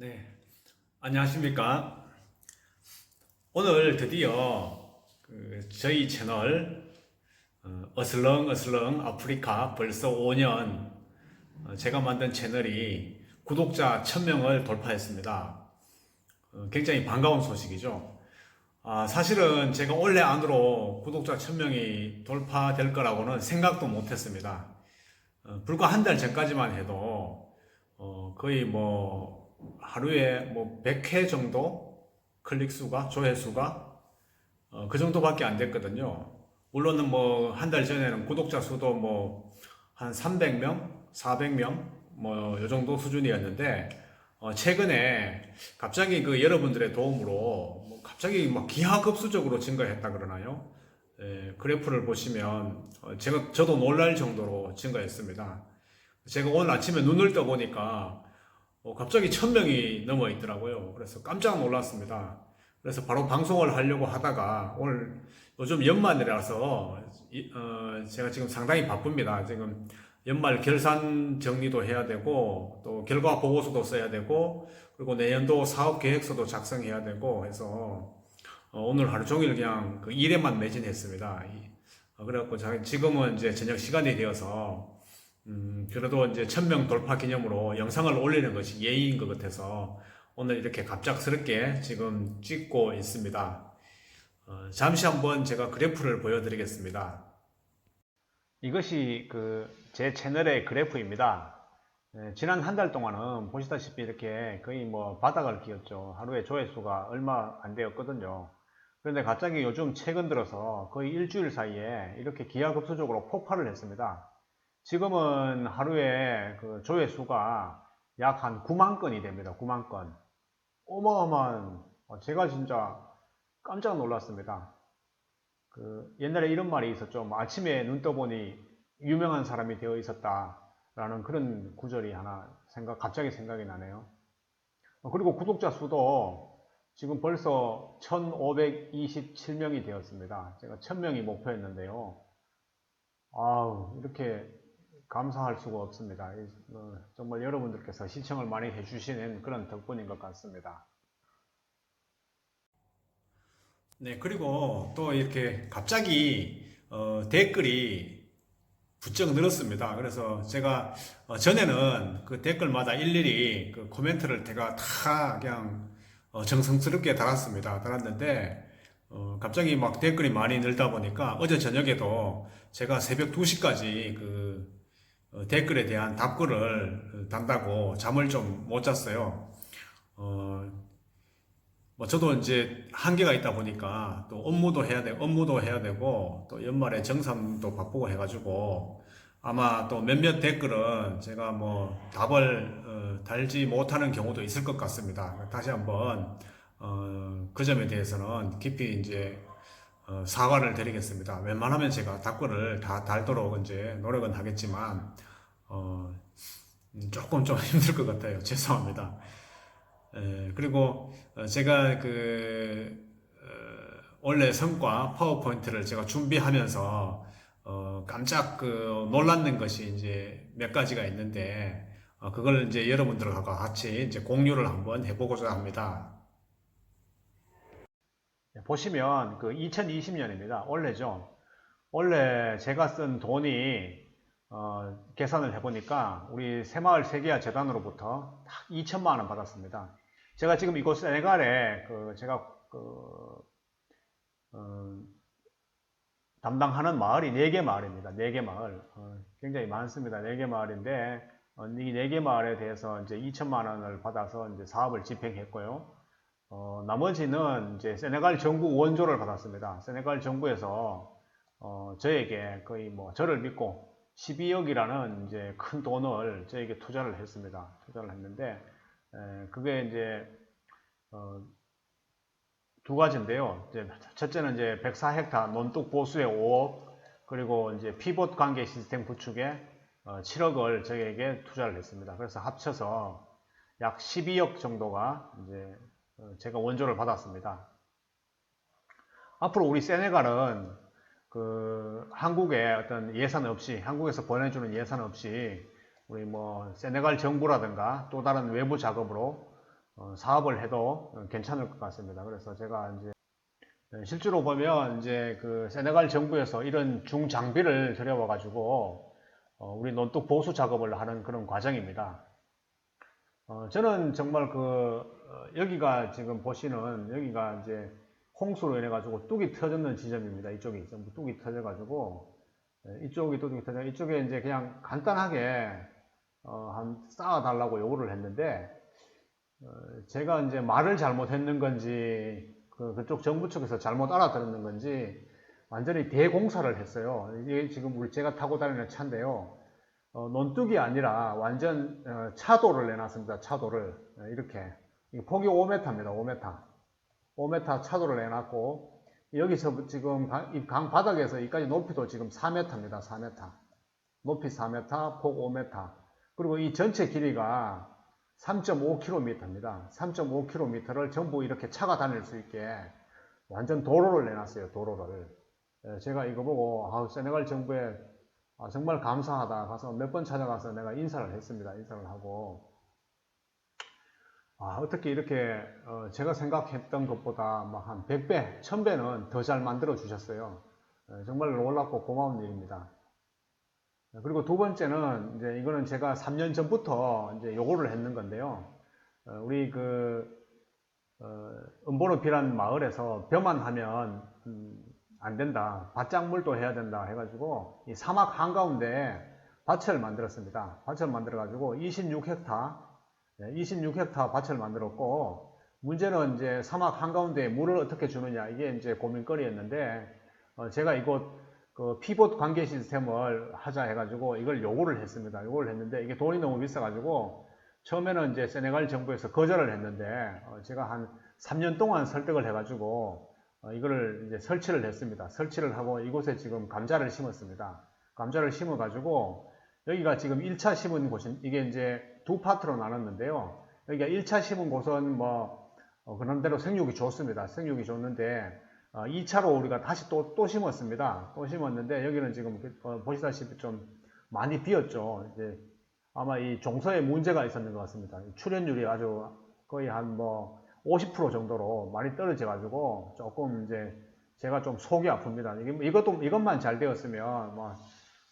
네, 안녕하십니까. 오늘 드디어 그 저희 채널 어, 어슬렁 어슬렁 아프리카 벌써 5년 어, 제가 만든 채널이 구독자 1000명을 돌파했습니다. 어, 굉장히 반가운 소식이죠. 아, 사실은 제가 올해 안으로 구독자 1000명이 돌파될 거라고는 생각도 못 했습니다. 어, 불과 한 달 전까지만 해도 어, 거의 뭐 하루에 뭐 100회 정도 클릭 수가 조회 수가 어, 그 정도밖에 안 됐거든요. 물론은 뭐 한 달 전에는 구독자 수도 뭐 한 300명, 400명 뭐 요 정도 수준이었는데 어, 최근에 갑자기 그 여러분들의 도움으로 뭐 갑자기 막 기하급수적으로 증가했다 그러나요? 예, 그래프를 보시면 어, 제가 저도 놀랄 정도로 증가했습니다. 제가 오늘 아침에 눈을 떠 보니까 어, 갑자기 천 명이 넘어 있더라고요. 그래서 깜짝 놀랐습니다. 그래서 바로 방송을 하려고 하다가 오늘 요즘 연말이라서 이- 어, 제가 지금 상당히 바쁩니다. 지금 연말 결산 정리도 해야 되고 또 결과 보고서도 써야 되고 그리고 내년도 사업 계획서도 작성해야 되고 해서 어, 오늘 하루 종일 그냥 그 일에만 매진했습니다. 이- 어, 그래갖고 자- 지금은 이제 저녁 시간이 되어서 음, 그래도 이제 천명 돌파 기념으로 영상을 올리는 것이 예의인 것 같아서 오늘 이렇게 갑작스럽게 지금 찍고 있습니다. 어, 잠시 한번 제가 그래프를 보여드리겠습니다. 이것이 그 제 채널의 그래프입니다. 예, 지난 한 달 동안은 보시다시피 이렇게 거의 뭐 바닥을 기었죠. 하루에 조회수가 얼마 안 되었거든요. 그런데 갑자기 요즘 최근 들어서 거의 일주일 사이에 이렇게 기하급수적으로 폭발을 했습니다. 지금은 하루에 그 조회수가 약 한 9만 건이 됩니다. 9만 건. 어마어마한, 어, 제가 진짜 깜짝 놀랐습니다. 그 옛날에 이런 말이 있었죠. 뭐 아침에 눈 떠보니 유명한 사람이 되어 있었다라는 그런 구절이 하나 생각, 갑자기 생각이 나네요. 어, 그리고 구독자 수도 지금 벌써 1527명이 되었습니다. 제가 1000명이 목표였는데요. 아우, 이렇게 감사할 수가 없습니다. 이, 어, 정말 여러분들께서 시청을 많이 해주시는 그런 덕분인 것 같습니다. 네, 그리고 또 이렇게 갑자기 어, 댓글이 부쩍 늘었습니다. 그래서 제가 어, 전에는 그 댓글마다 일일이 그 코멘트를 제가 다 그냥 어, 정성스럽게 달았습니다. 달았는데 어, 갑자기 막 댓글이 많이 늘다 보니까 어제 저녁에도 제가 새벽 2시까지 그 어, 댓글에 대한 답글을 단다고 잠을 좀 못 잤어요. 어, 뭐 저도 이제 한계가 있다 보니까 또 업무도 해야 돼, 업무도 해야 되고 또 연말에 정산도 바쁘고 해가지고 아마 또 몇몇 댓글은 제가 뭐 답을 어, 달지 못하는 경우도 있을 것 같습니다. 다시 한번 어, 그 점에 대해서는 깊이 이제 어, 사과를 드리겠습니다. 웬만하면 제가 답글을 다 달도록 이제 노력은 하겠지만 어, 음, 조금 좀 힘들 것 같아요. 죄송합니다. 에, 그리고 어, 제가 그 어, 원래 성과 파워포인트를 제가 준비하면서 어, 깜짝 그 놀랐는 것이 이제 몇 가지가 있는데 어, 그걸 이제 여러분들과 같이 이제 공유를 한번 해보고자 합니다. 네, 보시면 그 2020년입니다. 원래죠. 원래 제가 쓴 돈이 어, 계산을 해보니까 우리 새마을 세계화 재단으로부터 딱 2천만 원 받았습니다. 제가 지금 이곳 세네갈에 그 제가 그 어, 담당하는 마을이 4개 마을입니다. 4개 마을. 어, 굉장히 많습니다. 4개 마을인데 어, 이 4개 마을에 대해서 이제 2천만 원을 받아서 이제 사업을 집행했고요. 어, 나머지는 이제 세네갈 정부 원조를 받았습니다. 세네갈 정부에서 어, 저에게 거의 뭐 저를 믿고 12억이라는 이제 큰 돈을 저에게 투자를 했습니다. 투자를 했는데 에, 그게 이제 어, 두 가지인데요. 이제 첫째는 이제 104헥타 논둑 보수에 5억 그리고 이제 피봇 관계 시스템 구축에 어, 7억을 저에게 투자를 했습니다. 그래서 합쳐서 약 12억 정도가 이제 어, 제가 원조를 받았습니다. 앞으로 우리 세네갈은 그 한국에 어떤 예산 없이 한국에서 보내주는 예산 없이 우리 뭐 세네갈 정부라든가 또 다른 외부 작업으로 어, 사업을 해도 어, 괜찮을 것 같습니다. 그래서 제가 이제 네, 실제로 보면 이제 그 세네갈 정부에서 이런 중장비를 들여와 가지고 어, 우리 논둑 보수 작업을 하는 그런 과정입니다. 어, 저는 정말 그 어, 여기가 지금 보시는 여기가 이제 홍수로 인해 가지고 뚝이 터졌는 지점입니다. 이쪽이 전부 뚝이 터져 가지고 예, 이쪽이 뚝이 터져 이쪽에 이제 그냥 간단하게 어, 한 쌓아 달라고 요구를 했는데 어, 제가 이제 말을 잘못했는 건지 그, 그쪽 정부 측에서 잘못 알아들었는 건지 완전히 대공사를 했어요. 이게 지금 우리 제가 타고 다니는 차인데요. 어, 논뚝이 아니라 완전 어, 차도를 내놨습니다. 차도를 어, 이렇게 이 폭이 5m입니다. 5m. 5m 차도를 내놨고 여기서 지금 강, 바닥에서 여기까지 높이도 지금 4m입니다. 4m. 높이 4m, 폭 5m. 그리고 이 전체 길이가 3.5km입니다. 3.5km를 전부 이렇게 차가 다닐 수 있게 완전 도로를 내놨어요. 도로를. 예, 제가 이거 보고 아, 세네갈 정부에 아, 정말 감사하다. 가서 몇 번 찾아가서 내가 인사를 했습니다. 인사를 하고 아, 어떻게 이렇게 어, 제가 생각했던 것보다 막한 100배, 1000배는 더 잘 만들어 주셨어요. 예, 정말 놀랍고 고마운 일입니다. 예, 그리고 두 번째는 이제 이거는 제가 3년 전부터 이제 요구를 했는 건데요. 어, 우리 그 어, 은보르비란 마을에서 벼만 하면 음, 안 된다. 밭작물도 해야 된다 해가지고 이 사막 한가운데 밭을 만들었습니다. 밭을 만들어가지고 26헥타 26헥타 밭을 만들었고 문제는 이제 사막 한가운데 물을 어떻게 주느냐 이게 이제 고민거리였는데 어, 제가 이곳 그 피봇 관계 시스템을 하자 해가지고 이걸 요구를 했습니다. 요구를 했는데 이게 돈이 너무 비싸가지고 처음에는 이제 세네갈 정부에서 거절을 했는데 어, 제가 한 3년 동안 설득을 해가지고 어, 이거를 이제 설치를 했습니다. 설치를 하고 이곳에 지금 감자를 심었습니다. 감자를 심어가지고 여기가 지금 1차 심은 곳인 이게 이제 두 파트로 나눴는데요. 여기가 1차 심은 곳은 뭐 어, 그런 대로 생육이 좋습니다. 생육이 좋는데 어, 2차로 우리가 다시 또, 또 심었습니다. 또 심었는데 여기는 지금 어, 보시다시피 좀 많이 비었죠. 이제 아마 이 종서에 문제가 있었는 것 같습니다. 출현율이 아주 거의 한 뭐 50% 정도로 많이 떨어져 가지고 조금 이제 제가 좀 속이 아픕니다. 뭐 이것도 이것만 잘 되었으면 뭐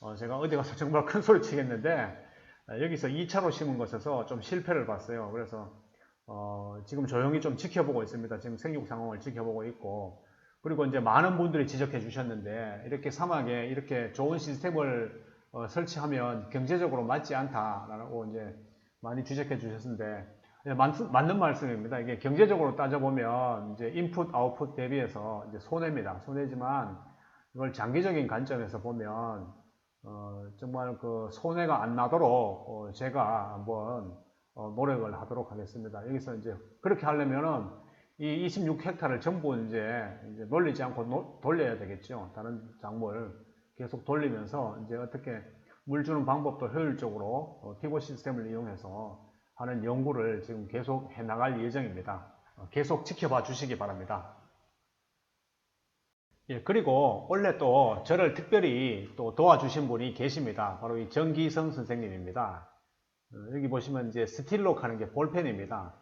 어, 제가 어디 가서 정말 큰 소리 치겠는데 어, 여기서 2차로 심은 것에서 좀 실패를 봤어요. 그래서 어, 지금 조용히 좀 지켜보고 있습니다. 지금 생육 상황을 지켜보고 있고 그리고 이제 많은 분들이 지적해 주셨는데 이렇게 사막에 이렇게 좋은 시스템을 어, 설치하면 경제적으로 맞지 않다라고 이제 많이 지적해 주셨는데 예, 맞, 맞는 말씀입니다. 이게 경제적으로 따져보면 이제 인풋 아웃풋 대비해서 이제 손해입니다. 손해지만 이걸 장기적인 관점에서 보면 어, 정말 그 손해가 안 나도록 어, 제가 한번 어, 노력을 하도록 하겠습니다. 여기서 이제 그렇게 하려면은 이 26헥타를 전부 이제, 이제 놀리지 않고 노- 돌려야 되겠죠. 다른 작물 계속 돌리면서 이제 어떻게 물 주는 방법도 효율적으로 어, 피고 시스템을 이용해서 하는 연구를 지금 계속 해 나갈 예정입니다. 어, 계속 지켜봐 주시기 바랍니다. 예, 그리고 원래 또 저를 특별히 또 도와주신 분이 계십니다. 바로 이 정기성 선생님입니다. 어, 여기 보시면 이제 스틸록 하는 게 볼펜입니다.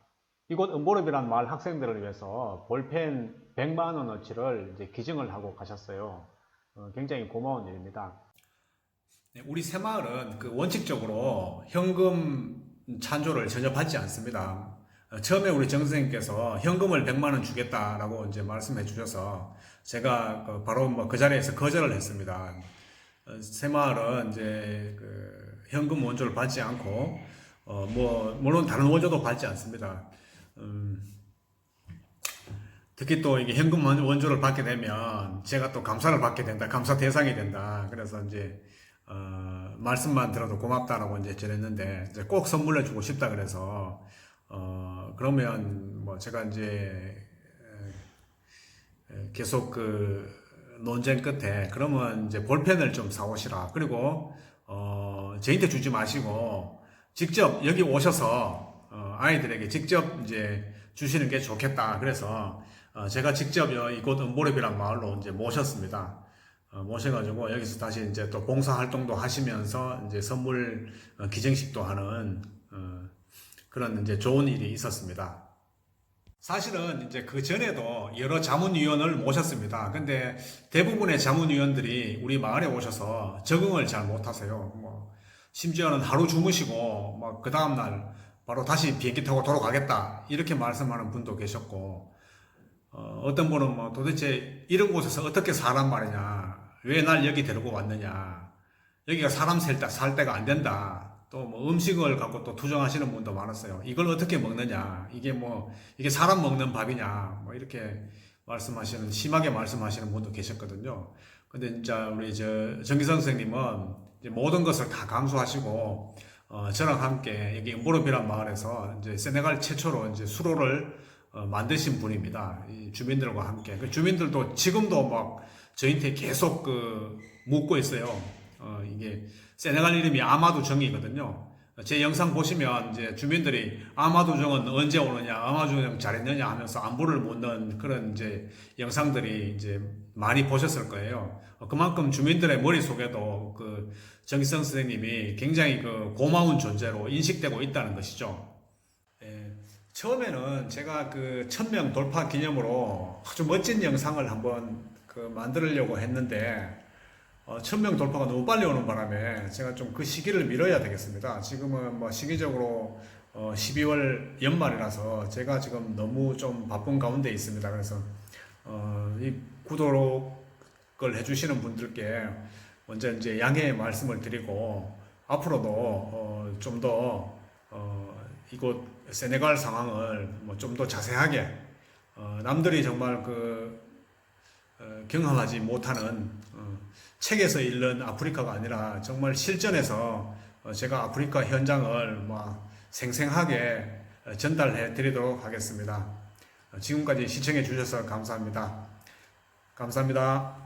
이곳 은보르비란 마을 학생들을 위해서 볼펜 100만 원어치를 이제 기증을 하고 가셨어요. 어, 굉장히 고마운 일입니다. 네, 우리 새마을은 그 원칙적으로 현금 찬조를 전혀 받지 않습니다. 어, 처음에 우리 정 선생님께서 현금을 100만 원 주겠다라고 이제 말씀해 주셔서 제가 그 바로 뭐 그 자리에서 거절을 했습니다. 어, 새마을은 이제 그 현금 원조를 받지 않고 어 뭐 물론 다른 원조도 받지 않습니다. 음, 특히 또 이게 현금 원- 원조를 받게 되면 제가 또 감사를 받게 된다, 감사 대상이 된다. 그래서 이제 어, 말씀만 들어도 고맙다라고 이제 전했는데 이제 꼭 선물해 주고 싶다 그래서 어, 그러면 뭐 제가 이제 계속 그 논쟁 끝에 그러면 이제 볼펜을 좀 사오시라. 그리고 어, 저한테 주지 마시고 직접 여기 오셔서 어, 아이들에게 직접 이제 주시는 게 좋겠다. 그래서 어, 제가 직접 여- 이곳 은보랩이란 마을로 이제 모셨습니다. 어, 모셔가지고 여기서 다시 이제 또 봉사 활동도 하시면서 이제 선물 어, 기증식도 하는 어, 그런 이제 좋은 일이 있었습니다. 사실은 이제 그 전에도 여러 자문위원을 모셨습니다. 근데 대부분의 자문위원들이 우리 마을에 오셔서 적응을 잘 못하세요. 뭐 심지어는 하루 주무시고 뭐그 다음 날 바로 다시 비행기 타고 돌아가겠다 이렇게 말씀하는 분도 계셨고 어, 어떤 분은 뭐 도대체 이런 곳에서 어떻게 사란 말이냐 왜 날 여기 데리고 왔느냐 여기가 사람 살, 때, 살 때가 안 된다 또 뭐 음식을 갖고 또 투정하시는 분도 많았어요 이걸 어떻게 먹느냐 이게 뭐 이게 사람 먹는 밥이냐 뭐 이렇게 말씀하시는 심하게 말씀하시는 분도 계셨거든요 근데 진짜 우리 저 정기성 선생님은 모든 것을 다 강조하시고 어, 저랑 함께 여기 모르비란 마을에서 이제 세네갈 최초로 이제 수로를 어, 만드신 분입니다. 이 주민들과 함께. 그 주민들도 지금도 막 저희한테 계속 그 묻고 있어요. 어, 이게 세네갈 이름이 아마두 정이거든요. 제 영상 보시면 이제 주민들이 아마두 정은 언제 오느냐, 아마두 정 잘했느냐 하면서 안부를 묻는 그런 이제 영상들이 이제 많이 보셨을 거예요. 어, 그만큼 주민들의 머릿속에도 그 정기성 선생님이 굉장히 그 고마운 존재로 인식되고 있다는 것이죠. 예, 처음에는 제가 그 천명 돌파 기념으로 아주 멋진 영상을 한번 그 만들려고 했는데 어, 천명 돌파가 너무 빨리 오는 바람에 제가 좀 그 시기를 미뤄야 되겠습니다. 지금은 뭐 시기적으로 어, 12월 연말이라서 제가 지금 너무 좀 바쁜 가운데 있습니다. 그래서 어, 이 구독을 해주시는 분들께 먼저 이제 양해의 말씀을 드리고 앞으로도 어, 좀더 어, 이곳 세네갈 상황을 뭐 좀 더 자세하게 어, 남들이 정말 그 어, 경험하지 못하는 어, 책에서 읽는 아프리카가 아니라 정말 실전에서 어, 제가 아프리카 현장을 막 생생하게 어, 전달해 드리도록 하겠습니다. 어, 지금까지 시청해 주셔서 감사합니다. 감사합니다.